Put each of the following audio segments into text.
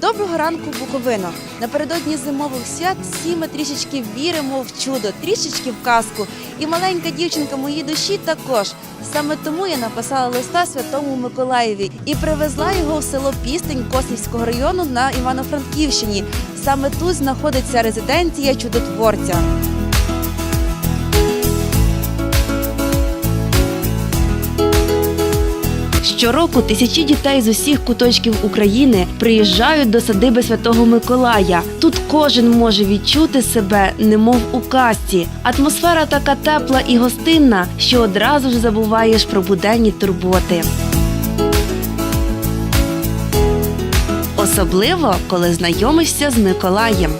Доброго ранку, Буковино! Напередодні зимових свят всі ми трішечки віримо в чудо, трішечки в казку. І маленька дівчинка моїй душі також. Саме тому я написала листа Святому Миколаєві і привезла його в село Пістень Косівського району на Івано-Франківщині. Саме тут знаходиться резиденція чудотворця. Щороку тисячі дітей з усіх куточків України приїжджають до садиби Святого Миколая. Тут кожен може відчути себе, немов у казці. Атмосфера така тепла і гостинна, що одразу ж забуваєш про буденні турботи. Особливо, коли знайомишся з Миколаєм.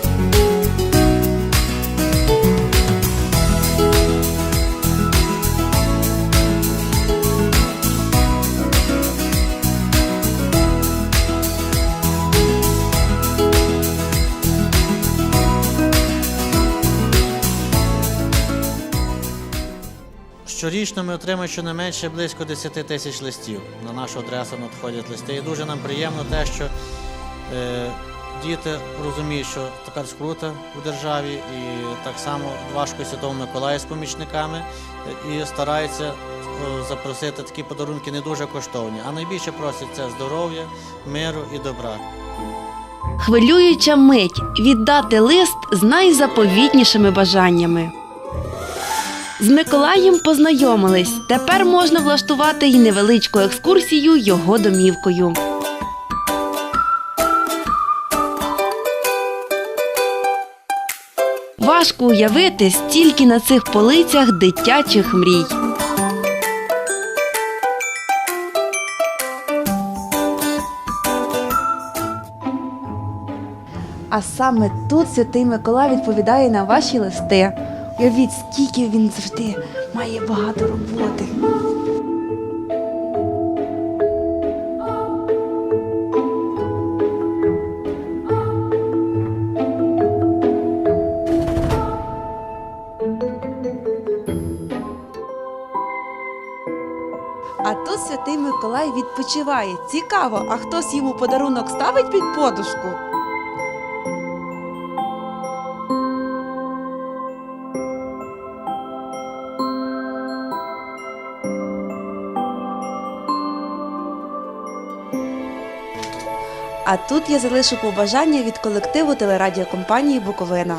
Щорічно ми отримуємо щонайменше близько 10 тисяч листів. На нашу адресу надходять листи. І дуже нам приємно те, що е, діти розуміють, що тепер скрута в державі, і так само важко Святому Миколаю з помічниками, і стараються запросити такі подарунки не дуже коштовні. А найбільше просять це здоров'я, миру і добра. Хвилююча мить віддати лист з найзаповітнішими бажаннями. З Миколаєм познайомились. Тепер можна влаштувати й невеличку екскурсію його домівкою. Важко уявити стільки на цих полицях дитячих мрій. А саме тут святий Миколай відповідає на ваші листи. Уявіть, скільки він завжди має багато роботи. А тут святий Миколай відпочиває. Цікаво, а хтось йому подарунок ставить під подушку? А тут я залишу побажання від колективу телерадіокомпанії Буковина.